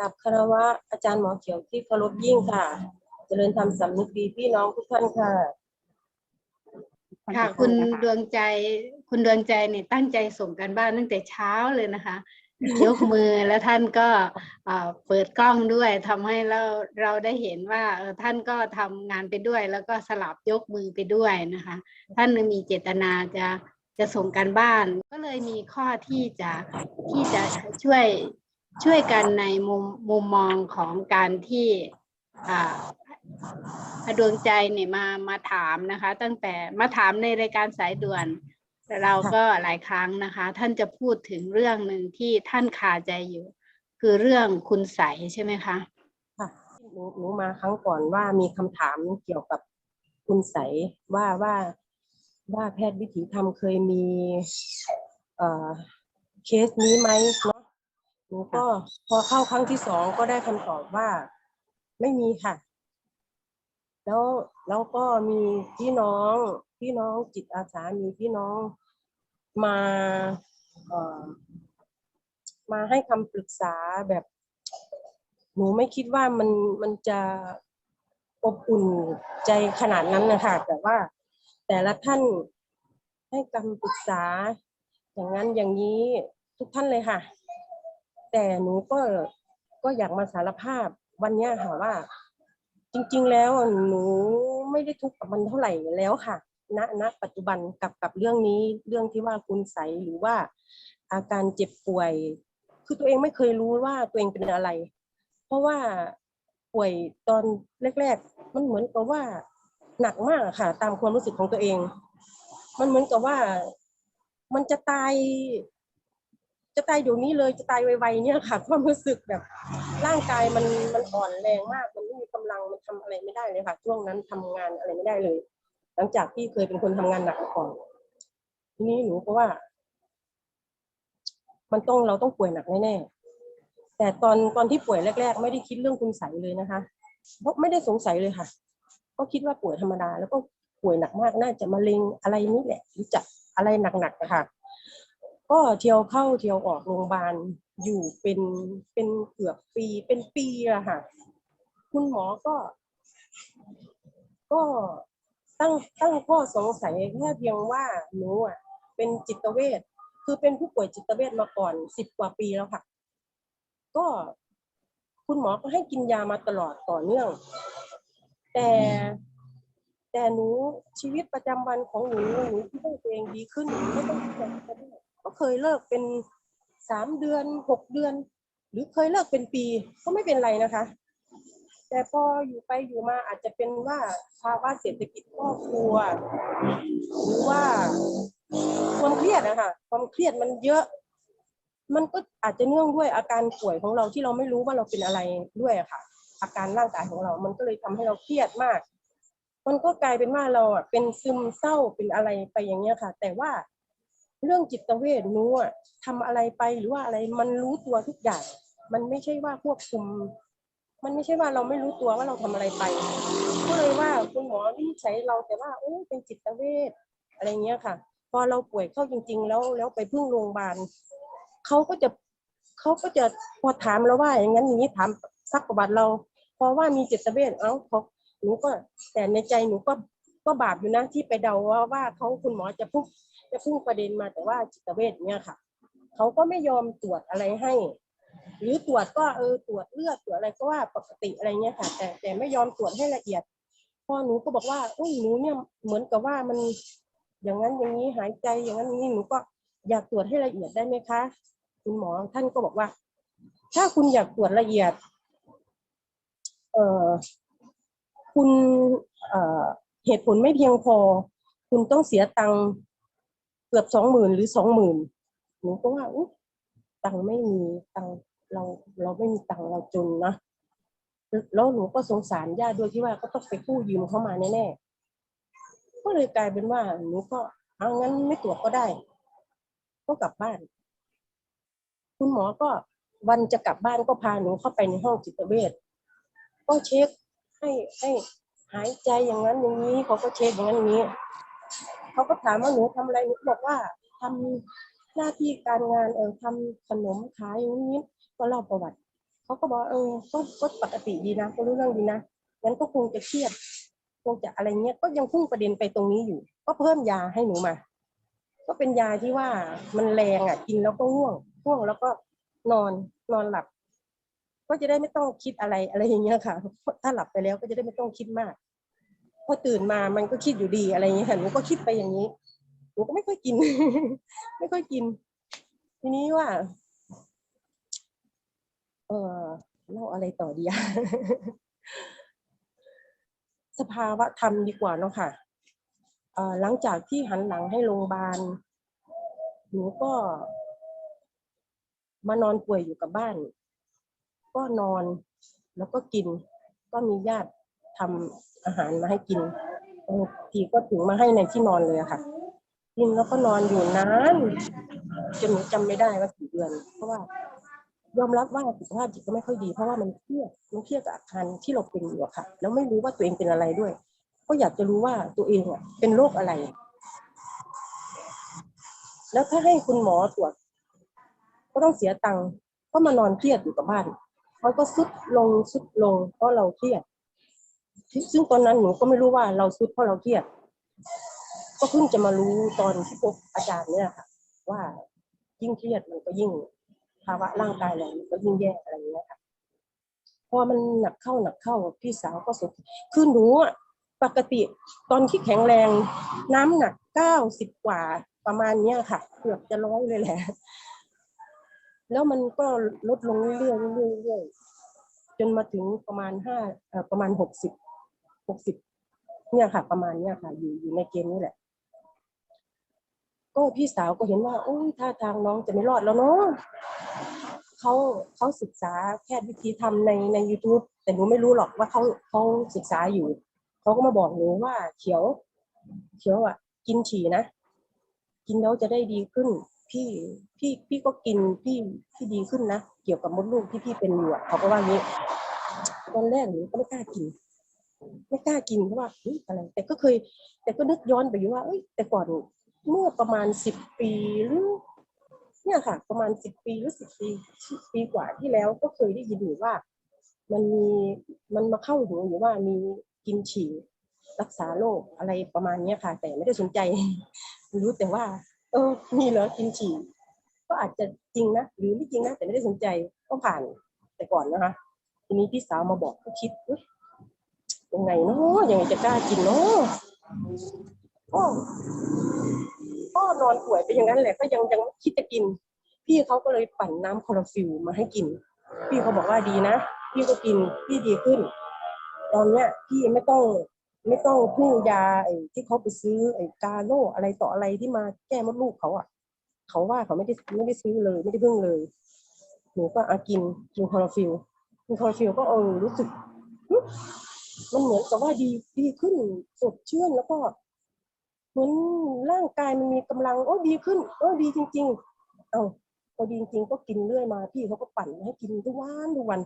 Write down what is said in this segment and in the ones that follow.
กราบคารวะอาจารย์หมอเขียวที่เคารพยิ่งค่ะ เจริญธรรมสำนึกดีพี่น้องทุกท่านค่ะค่ะคุณดวงใจคุณดวงใจเนี่ยตั้งใจส่งกันบ้านตั้งแต่เช้าเลยนะคะ ยกมือแล้วท่านก็เปิดกล้องด้วยทำให้เราเราได้เห็นว่าท่านก็ทำงานไปด้วย แล้วก็สลับยกมือไปด้วยนะคะ ท่านมีเจตนาจะจะส่งกันบ้านก็เลยมีข้อที่จะที่จะช่วย ช่วยกันในมุมมุมมองของการที่อ่าดวงใจเนี่ยมามาถามนะคะ ตั้งแต่มาถามในรายการสายด่วนเราก็หลายครั้งนะคะ ท่านจะพูดถึงเรื่องหนึ่งที่ท่านคาใจอยู่ คือเรื่องคุณใสยใช่ไหมคะค่ะหนูหนูมาครั้งก่อนว่ามีคำถามเกี่ยวกับคุณใสยว่าว่าว่าแพทย์วิถีธรรมเคยมี เอ่อเคสนี้ไหมเนาะ หนูก็พอเข้าครั้งที่สองก็ได้คำตอบว่า ไม่มีค่ะ แล้วแล้วก็มีพี่น้องพี่น้องจิตอาสามีพี่น้องมาเอ่อมาให้คำปรึกษาแบบ หนูไม่คิดว่ามันมันจะอบอุ่นใจขนาดนั้นนะคะแต่ว่าแต่ละท่านให้คำปรึกษา อย่างนั้นอย่างนี้ทุกท่านเลยค่ะ แต่หนูก็ก็อยากมาสารภาพวันเนี้ยค่ะว่า จริง ๆ แล้วหนูไม่ได้ทุกข์กับมันเท่าไหร่แล้วค่ะ ณณปัจจุบันกับกับเรื่องนี้เรื่องที่ว่าคุณใสหรือว่า อาการเจ็บป่วย คือตัวเองไม่เคยรู้ว่าตัวเองเป็นอะไร เพราะว่าป่วยตอนแรก ๆ มันเหมือนกับว่าหนักมากค่ะ ตามความรู้สึกของตัวเอง มันเหมือนกับว่ามันจะตาย จะตายเดี๋ยวนี้เลยจะตายไวๆเนี่ยค่ะความรู้สึกแบบ ร่างกายมันมันอ่อนแรงมาก มันไม่มีกำลังมันทำอะไรไม่ได้เลยค่ะ ช่วงนั้นทำงานอะไรไม่ได้เลย หลังจากที่เคยเป็นคนทำงานหนักมาก่อนทีนี้หนูก็ว่า มันต้องเราต้องป่วยหนักแน่ๆแต่ตอนตอนที่ป่วยแรก ๆ ไม่ได้คิดเรื่องคุณใสเลยนะคะเพราะไม่ได้สงสัยเลยค่ะ ก็คิดว่าป่วยธรรมดา แล้วก็ป่วยหนักมากน่าจะมะเร็งอะไรนี่แหละรือจะอะไรหนักๆนะคะ ก็เที่ยวเข้าเที่ยวออกโรงพยาบาลอยู่เป็นเป็นเกือบปีเป็นปีอะค่ะ คุณหมอก็ ก็ตั้งตั้งข้อสงสัยแค่เพียงว่าหนูอะเป็นจิตเวชคือเป็นผู้ป่วยจิตเวชมาก่อนสิบกว่าปีแล้วค่ะ ก็คุณหมอก็ให้กินยามาตลอดต่อเนื่อง แต่แต่หนูชีวิตประจำวันของหนูหนูคิดว่ตัวเองดีขึ้นไม่ต้องเครียด ก็เคยเลิกเป็นสามเดือนหกเดือน หรือเคยเลิกเป็นปีก็ไม่เป็นไรนะคะ แต่พออยู่ไปอยู่มาอาจจะเป็นว่าภาวะเศรษฐกิจครอบครัว หรือว่าความเครียดนะคะความเครียดมันเยอะ มันก็อาจจะเนื่องด้วยอาการป่วยของเราที่เราไม่รู้ว่าเราเป็นอะไรด้วยค่ะ อาการร่างกายของเรา มันก็เลยทำให้เราเครียดมาก มันก็กลายเป็นว่าเราอะเป็นซึมเศร้าเป็นอะไรไปอย่างเงี้ยค่ะ แต่ว่า เรื่องจิตเวชหนูอะทำอะไรไปหรือว่าอะไรมันรู้ตัวทุกอย่าง มันไม่ใช่ว่าควบคุม มันไม่ใช่ว่าเราไม่รู้ตัวว่าเราทำอะไรไปก็เลยว่าคุณหมอวินิจฉัยเราแต่ว่าโอ้เป็นจิตเวชอะไรเงี้ยค่ะ พอเราป่วยเข้าจริง ๆ แล้วแล้วไปพึ่งโรงพยาบาลเขาก็จะเขาก็จะพอถามเราว่าอย่างนั้นอย่างนี้ถามซักประวัติเราเพราะว่ามีจิตเวชเอ้าเขาหนูก็แต่ในใจหนูก็ ก็บาปอยู่นะที่ไปเดาว่าว่าเขาคุณหมอจะพุ่งจะพุ่งประเด็นมาแต่ว่าจิตเวชเนี่ยค่ะเขาก็ไม่ยอมตรวจอะไรให้ หรือตรวจก็เออตรวจเลือดตรวจอะไรก็ว่าปกติอะไรเงี้ยค่ะ แต่แต่ไม่ยอมตรวจให้ละเอียดพ่อหนูก็บอกว่าอุ้ยหนูเนี่ยเหมือนกับว่ามันอย่างนั้นอย่างนี้หายใจอย่างนั้นอย่างนี้หนูก็อยากตรวจให้ละเอียดได้ไหมคะ คุณหมอท่านก็บอกว่า ถ้าคุณอยากตรวจละเอียด เอ่อคุณเอ่อ เหตุผลไม่เพียงพอ คุณต้องเสียตังค์เกือบสองหมื่นหรือสองหมื่นหนูก็ว่าอุ๊ตังค์ไม่มีตังค์เราเราไม่มีตังค์เราจนนะแล้วหนูก็สงสารญาติด้วยที่ว่าก็ต้องไปกู้ยืมเข้ามาแน่ๆก็เลยกลายเป็นว่าหนูก็เอางั้นไม่ตรวจก็ได้ ก็กลับบ้าน คุณหมอก็วันจะกลับบ้านก็พาหนูเข้าไปในห้องจิตเวชก็เช็คให้ให้ หายใจอย่างนั้นอย่างนี้เขาก็เช็คอย่างนั้นอย่างนี้เขาก็ถามว่าหนูทำอะไรหนูบอกว่าทำหน้าที่การงานเออทำขนมขายอย่างนี้ก็เล่าประวัติเขาก็บอกเออก็ก็ปกติดีนะก็รู้เรื่องดีนะงั้นก็คงจะเครียดคงจะอะไรเงี้ยก็ยังพุ่งประเด็นไปตรงนี้อยู่ ก็เพิ่มยาให้หนูมา ก็เป็นยาที่ว่ามันแรงอะ กินแล้วก็ง่วงง่วงแล้วก็นอนนอนหลับ ก็จะได้ไม่ต้องคิดอะไรอะไรอย่างเงี้ยค่ะ ถ้าหลับไปแล้วก็จะได้ไม่ต้องคิดมากพอตื่นมามันก็คิดอยู่ดีอะไรอย่างเงี้ยค่ะหนูก็คิดไปอย่างนี้หนูก็ไม่ค่อยกิน ไม่ค่อยกิน ทีนี้ว่า เออเล่าอะไรต่อดีอะสภาวะธรรมดีกว่าเนาะค่ะเอ่อหลังจากที่หันหลังให้โรงพยาบาลหนูก็มานอนป่วยอยู่กับบ้าน ก็นอนแล้วก็กิน ก็มีญาติทำอาหารมาให้กินบางทีก็ถึงมาให้ในที่นอนเลยค่ะ กินแล้วก็นอนอยู่นานจนหนูจำไม่ได้ว่ากี่เดือน เพราะว่ายอมรับว่าสุขภาพจิตก็ไม่ค่อยดี เพราะว่ามันเครียดมันเครียดกับอาการที่เราเป็นอยู่ค่ะ แล้วไม่รู้ว่าตัวเองเป็นอะไรด้วย ก็อยากจะรู้ว่าตัวเองอะเป็นโรคอะไร แล้วถ้าให้คุณหมอตรวจก็ต้องเสียตังค์ก็มานอนเครียดอยู่กับบ้าน เขาก็สุดลงสุดลง เพราะเราเครียดซึ่งตอนนั้นหนูก็ไม่รู้ว่าเราสุดเพราะเราเครียด ก็เพิ่งจะมารู้ตอนที่พบอาจารย์เนี่ยค่ะ ว่ายิ่งเครียดมันก็ยิ่งภาวะร่างกายเรามันก็ยิ่งแย่อะไรอย่างเงี้ยค่ะพอมันหนักเข้าหนักเข้าพี่สาวก็สุดคือหนูอะปกติตอนที่แข็งแรงน้ำหนักเก้าสิบกว่าประมาณเนี้ยค่ะ เกือบจะร้อยเลยแหละ แล้วมันก็ลดลงเรื่อยๆเรื่อยๆจนมาถึงประมาณห้าประมาณหกสิบหกสิบเนี่ยค่ะ ประมาณเนี้ยค่ะ อยู่อยู่ในเกณฑ์นี้แหละ ก็พี่สาวก็เห็นว่าโอ้ยท่าทางน้องจะไม่รอดแล้วเนาะเขาเขาศึกษาแพทย์วิธีทำในใน YouTube แต่หนูไม่รู้หรอกว่าเขาเขาศึกษาอยู่ เขาก็มาบอกหนูว่าเขียว เขียวอะ กินฉี่นะ กินแล้วจะได้ดีขึ้น พี่พี่พี่ก็กินพี่พี่ดีขึ้นนะ เกี่ยวกับมดลูกที่พี่เป็นอยู่อเขาก็ว่างี้ตอนแรกหนูก็ไม่กล้ากิน ไม่กล้ากินเพราะว่าอะไร แต่ก็เคย แต่ก็นึกย้อนไปอยู่ว่าเอ้ย แต่ก่อนเมื่อประมาณสิบปีหรือเนี่ยค่ะ ประมาณสิบปีหรือสิบปีปีกว่าที่แล้วก็เคยได้ยินอยู่ว่า มันมีมันมาเข้าหูอยู่ว่ามีกินฉี่รักษาโรคอะไรประมาณเนี้ยค่ะ แต่ไม่ได้สนใจ รู้แต่ว่า เออมีเหรอกินฉี่ก็อาจจะจริงนะหรือไม่จริงนะแต่ไม่ได้สนใจก็ผ่านแต่ก่อนนะคะทีนี้พี่สาวมาบอกก็คิดยยังไงเนาะยังไงจะกล้ากินเนาะก็ก็นอนป่วยไปอย่างนั้นแหละก็ยังยังคิดจะกิน พี่เขาก็เลยปั่นน้ำคลอโรฟิลมาให้กิน พี่เขาบอกว่าดีนะ พี่ก็กินพี่ดีขึ้น ตอนเนี้ยพี่ไม่ต้อง ไม่ต้องพึ่งยาไอ้ที่เขาไปซื้อไอ้กาโลอะไรต่ออะไรที่มาแก้มดลูกเขาอะ เขาว่าเขาไม่ได้ไม่ได้ซื้อเลย ไม่ได้พึ่งเลยหนูก็อากินกินคอโรฟิลกินคอโรฟิลก็เออรู้สึกมันเหมือนกับว่าดีดีขึ้นสดชื่นแล้วก็เหมือนร่างกายมันมีกำลังโอ้ดีขึ้นโอ้ดีจริง ๆ เอาพอดีจริง ๆ ก็กินเรื่อยมาพี่เขาก็ปั่นให้กินทุกวันทุกวัน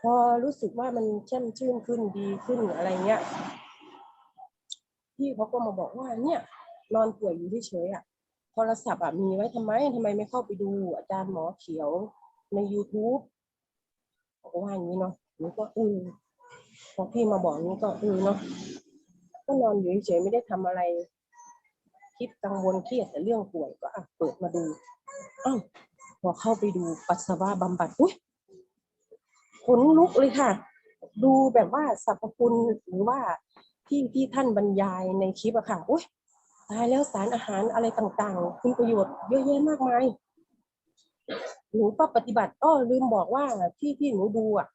พอรู้สึกว่ามันแช่มชื่นขึ้นดีขึ้นอะไรเงี้ยพี่เขาก็มาบอกว่าเนี่ย นอนป่วยอยู่เฉยๆอะโทรศัพท์อะมีไว้ทำไมทำไมไม่เข้าไปดูอาจารย์หมอเขียวใน YouTube บอกว่าอย่างนี้เนาะหนูก็เออพอพี่มาบอกนี้ก็เออเนาะก็นอนอยู่เฉยๆไม่ได้ทำอะไรคิดกังวลเครียดแต่เรื่องป่วยก็อะเปิดมาดูอ้าวพอเข้าไปดูปัสสาวะบำบัดอุ้ย นลุกเลยค่ะ ดูแบบว่าสรรพคุณหรือว่าที่ที่ท่านบรรยายในคลิปอะค่ะอุ้ยตายแล้วสารอาหารอะไรต่างๆ คุณประโยชน์เยอะแยะมากมายหนูก็ปฏิบัติอ้อลืมบอกว่าที่ที่หนูดูอะ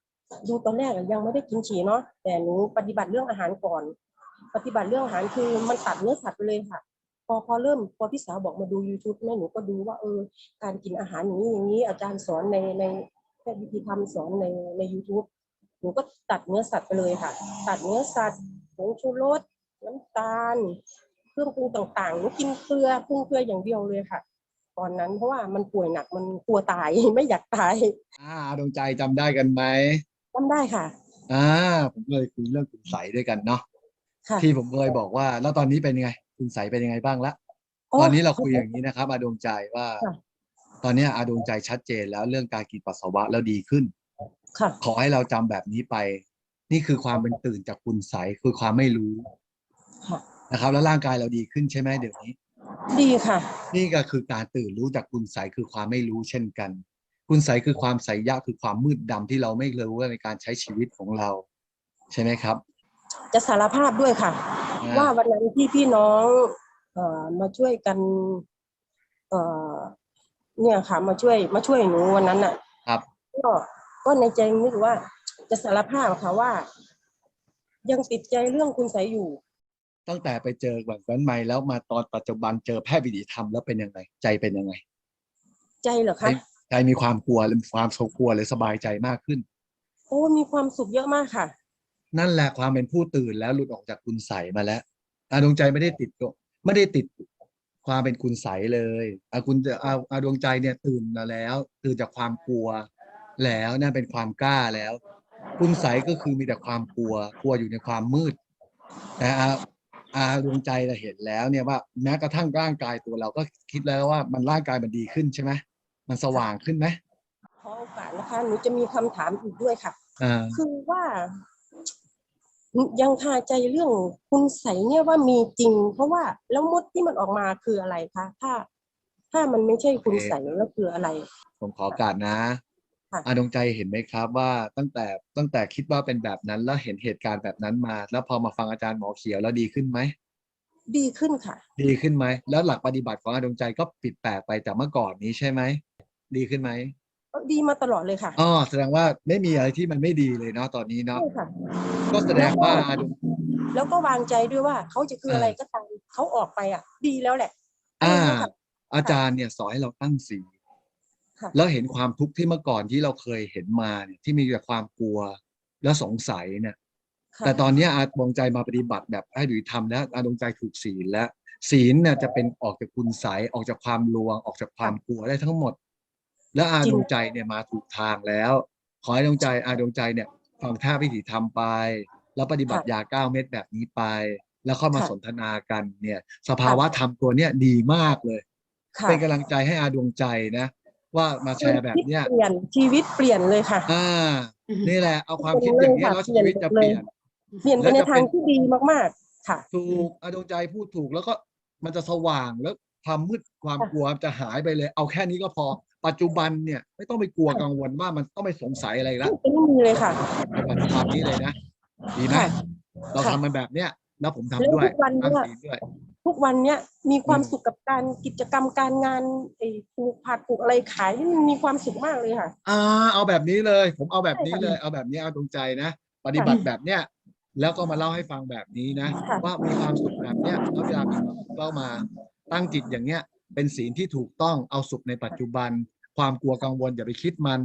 ดูตอนแรกยังไม่ได้กินฉี่เนาะแต่หนูปฏิบัติเรื่องอาหารก่อน ปฏิบัติเรื่องอาหารคือมันตัดเนื้อสัตว์ไปเลยค่ะ พอพอเริ่มพอพี่สาวบอกมาดู YouTube แม่หนูก็ดูว่าเออการกินอาหารอย่างนี้อย่างนี้อาจารย์สอนในใน พทย์วิธีทำสอนในใน YouTube หนูก็ตัดเนื้อสัตว์ไปเลยค่ะ ตัดเนื้อสัตว์ผงชูรสน้ำตาล เครื่องปรุงต่างๆหนูกินเกลือปรุงเกลืออย่างเดียวเลยค่ะ ตอนนั้นเพราะว่ามันป่วยหนักมันกลัวตายไม่อยากตายอ่าดวงใจจำได้กันไหมจำได้ค่ะอ่าผมเคยคุยเรื่องคุณใสยด้วยกันเนาะค่ะที่ผมเคยบอกว่า แล้วตอนนี้เป็นยังไง คุณใสยเป็นยังไงบ้างละอ๋อตอนนี้เราคุยอย่างนี้นะครับอาดวงใจว่าค่ะ ตอนเนี้ยอาดวงใจชัดเจนแล้วเรื่องการกินปัสสาวะแล้วดีขึ้นค่ะขอให้เราจำแบบนี้ไป นี่คือความเป็นตื่นจากคุณใสยคือความไม่รู้ค่ะนะครับ แล้วร่างกายเราดีขึ้นใช่ไหมเดี๋ยวนี้ ดีค่ะ นี่ก็คือการตื่นรู้จากคุณใสยคือความไม่รู้เช่นกัน คุณใสยคือความใสยะคือความมืดดำที่เราไม่รู้ในการใช้ชีวิตของเรา ใช่ไหมครับ จะสารภาพด้วยค่ะอ่าว่าวันนั้นที่พี่น้องเอ่อมาช่วยกัน เอ่อเนี่ยค่ะ มาช่วยมาช่วยหนูวันนั้นน่ะ ครับ ก็ก็ในใจนึกว่า จะสารภาพค่ะว่า ยังติดใจเรื่องคุณใสยอยู่ ตั้งแต่ไปเจอแบบนั้นใหม่แล้วมาตอนปัจจุบันเจอแพทย์วิถีธรรมแล้วเป็นยังไง ใจเป็นยังไง ใจเหรอใจคะใจมีความกลัวหรือความโศกกลัวหรือสบายใจมากขึ้น โอ้มีความสุขเยอะมากค่ะ นั่นแหละความเป็นผู้ตื่นแล้วหลุดออกจากคุณใสยมาแล้วอาดวงใจไม่ได้ติดก็ไม่ได้ติด ความเป็นคุณใสยเลยอาคุณอาอาดวงใจเนี่ยตื่นมาแล้ว ตื่นจากความกลัวแล้วนั่นเป็นความกล้าแล้ว คุณใสยก็คือมีแต่ความกลัว กลัวอยู่ในความมืดแต่อาอาดวงใจเราเห็นแล้วเนี่ยว่าแม้กระทั่งร่างกายตัวเราก็คิดแล้วว่ามันร่างกายมันดีขึ้นใช่ไหมมันสว่างขึ้นไหมขอโอกาสนะคะหนูจะมีคำถามอีกด้วยค่ะอ่าคือว่า ยังคาใจเรื่องคุณใสยเนี่ยว่ามีจริง เพราะว่าแล้วมดที่มันออกมาคืออะไรคะถ้า ถ้ามันไม่ใช่คุณใสยแล้วคืออะไร ผมขอโอกาสนะค่ะอาดวงใจเห็นไหมครับว่าตั้งแต่ตั้งแต่คิดว่าเป็นแบบนั้นแล้วเห็นเหตุการณ์แบบนั้นมา แล้วพอมาฟังอาจารย์หมอเขียวแล้วดีขึ้นไหมดีขึ้นค่ะ ดีขึ้นไหมแล้วหลักปฏิบัติของอาดวงใจก็ปิดแปลกไปจากเมื่อก่อนนี้ใช่ไหมดีขึ้นไหม ดีมาตลอดเลยค่ะอ๋อแสดงว่าไม่มีอะไรที่มันไม่ดีเลยเนาะตอนนี้เนาะใช่ค่ะก็แสดงว่าอาดวงแล้วก็วางใจด้วยว่าเขาจะคืออะไรก็ตามเขาออกไปอะ ดีแล้วแหละ อ่าใช่ค่ะอาจารย์เนี่ยสอนให้เราตั้งสีลค่ะแล้วเห็นความทุกข์ที่เมื่อก่อนที่เราเคยเห็นมาเนี่ยที่มีแต่ความกลัวแล้วสงสัยเนี่ยค่ะแต่ตอนเนี้ยอาดวงใจมาปฏิบัติแบบให้ดุยทำแล้วอาดวงใจถูกศีลแล้วศีลเนี่ยจะเป็นออกจากคุณใสยออกจากความลวงออกจากความกลัวได้ทั้งหมด แล้วอาดวงใจเนี่ยมาถูกทางแล้ว ขอให้ดวงใจอาดวงใจเนี่ยฟังท่าพิถีทำไป แล้วปฏิบัติยาเก้าเม็ดแบบนี้ไป แล้วเข้ามาสนทนากันเนี่ย สภาวะธรรมตัวเนี้ยดีมากเลยค่ะเป็นกำลังใจให้อาดวงใจนะ ว่ามาแชร์แบบเนี้ยเปลี่ยนชีวิตเปลี่ยนเลยค่ะ อ่า นี่แหละ เอาความคิดอย่างนี้ยแล้วชีวิตจะเปลี่ยน เปลี่ยนไปในทางที่ดีมากๆ ค่ะ ถูกอาดวงใจพูดถูกแล้วก็มันจะสว่างแล้วความมืดความค่ะกลัวจะหายไปเลย เอาแค่นี้ก็พอ ปัจจุบันเนี่ยไม่ต้องไปกลัวกังวลว่ามันต้องไปสงสัยอะไรแล้วไม่มีเลยค่ะในปัจจุบันนี้เลยนะดีไหมค่ะเราค่ะทำมันแบบเนี้ยแล้วผมทำแล้วด้วยทุกวันตั้งเนี่ยศีลด้วยทุกวันเนี้ยมีความอืมสุขกับการกิจกรรมการงานไอ้ปลูกผักปลูกอะไรขายนี่มันมีความสุขมากเลยค่ะ อ่า เอาแบบนี้เลย ผมเอาแบบนี้ใช่ค่ะเลย เอาแบบนี้เอาดวงใจนะปฏิบัติแบบเนี้ยแล้วก็มาเล่าให้ฟังแบบนี้นะค่ะว่ามีความสุขแบบเนี้ยแล้วเวลามีความสุขเรามาตั้งจิตอย่างเนี้ยเป็นศีลที่ถูกต้องเอาสุขในปัจจุบัน ความกลัวกังวลอย่าไปคิดมัน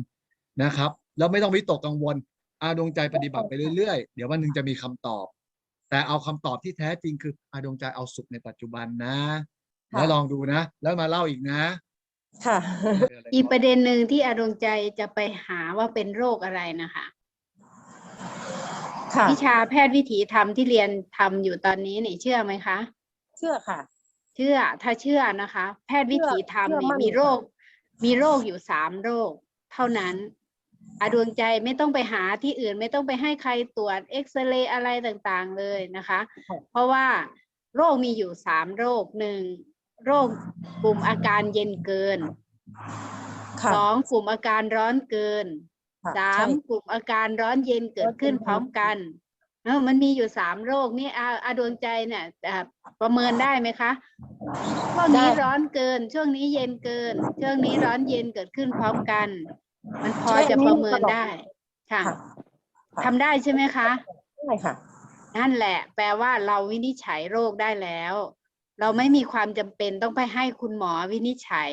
นะครับ แล้วไม่ต้องวิตกกังวลอาดวงใจปฏิบัติไปเรื่อยๆ เดี๋ยววันหนึ่งจะมีคำตอบ แต่เอาคำตอบที่แท้จริงคืออาดวงใจเอาสุขในปัจจุบันนะค่ะแล้วลองดูนะ แล้วมาเล่าอีกนะ ค่ะ อีกประเด็นหนึ่งที่อาดวงใจจะไปหาว่าเป็นโรคอะไรนะคะค่ะวิชาแพทย์วิถีธรรมที่เรียนทำอยู่ตอนนี้เนี่ยเชื่อไหมคะ เชื่อค่ะ เชื่อถ้าเชื่อนะคะ แพทย์วิถีธรรมเชื่อเนี่ยมั่นมีโรค มีโรคอยู่สามโรค เท่านั้นอาดวงใจไม่ต้องไปหาที่อื่นไม่ต้องไปให้ใครตรวจเอ็กซเรย์อะไรต่างๆเลยนะคะ เพราะว่าโรคมีอยู่สามโรคหนึ่งโรคกลุ่มอาการเย็นเกินค่ะสองกลุ่มอาการร้อนเกินค่ะสามใช่กลุ่มอาการร้อนเย็นเกิดขึ้นพร้อมกัน เออมันมีอยู่สามโรคนี่อาอาดวงใจเนี่ยอ่าประเมินได้ไหมคะช่วงนี้ได้ ร้อนเกิน ช่วงนี้เย็นเกิน ช่วงนี้ร้อนเย็นเกิดขึ้นพร้อมกัน มันพอใช่จะอันนี้ประเมินตลอดได้ค่ะค่ะทำได้ใช่ไหมคะ ใช่ค่ะ นั่นแหละ แปลว่าเราวินิจฉัยโรคได้แล้ว เราไม่มีความจำเป็นต้องไปให้คุณหมอวินิจฉัย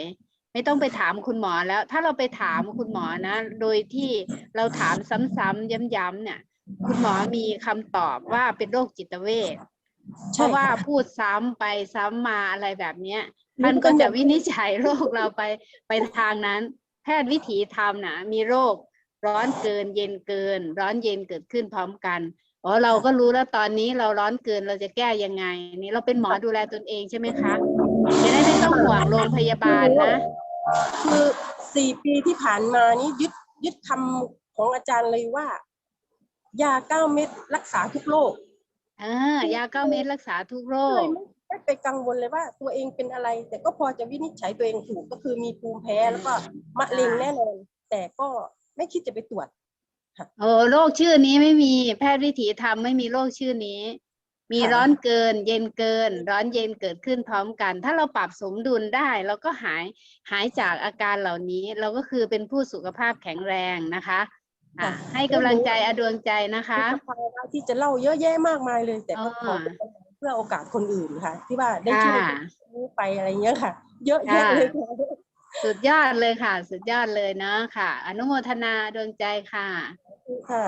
ไม่ต้องไปถามคุณหมอแล้ว ถ้าเราไปถามคุณหมอนะ โดยที่เราถามซ้ำๆย้ำๆเนี่ย คุณหมอมีคำตอบว่าเป็นโรคจิตเวชเพใช่ราะว่าค่ะพูดซ้ำไปซ้ำมาอะไรแบบเนี้ยนี่ท่านก็ก็จะเหมือนวินิจฉัยโรคเราไปไปทางนั้น แพทย์วิถีธรรมนะมีโรคร้อนเกินเย็นเกิน ร้อนเย็นเกิดขึ้นพร้อมกันอ๋อเราก็รู้แล้วตอนนี้เราร้อนเกินเราจะแก้ยังไง นี่เราเป็นหมอดูแลตนเองใช่ไหมคะจะได้ไม่ต้องห่วงโรงพยาบาลนะคือสี่ปีที่ผ่านมานี้ยึดยึดคำของอาจารย์เลยว่า ยาเก้าเม็ดรักษาทุกโรคอ่ายาเก้าเม็ดรักษาทุกโรก็เลคยไม่ไม่ไปกังวลเลยว่าตัวเองเป็นอะไร แต่ก็พอจะวินิจฉัยตัวเองถูกก็คือมีภูมิแพ้แล้วก็มะเร็งแน่นอน แต่ก็ไม่คิดจะไปตรวจโอ้โรคชื่อนี้ไม่มีแพทย์วิถีธรรมไม่มีโรคชื่อนี้ มีค่ะร้อนเกิน เย็นเกิน ร้อนเย็นเกิดขึ้นพร้อมกัน ถ้าเราปรับสมดุลได้เราก็หายหายจากอาการเหล่านี้ เราก็คือเป็นผู้สุขภาพแข็งแรงนะคะ อะ ให้กำลังใจอดวงใจนะคะมีสภาวะที่จะเล่าเยอะแยะมากมายเลย แต่ก็ขออ่าเพื่อโอกาสคนอื่นค่ะ ที่ว่าได้ช่วยค่ะรู้ไปอะไรเงี้ยค่ะ เยอะแยะค่ะเลยค่ะสุดยอดเลยค่ะ สุดยอดเลยเนาะค่ะ อนุโมทนาดวงใจค่ะค่ะ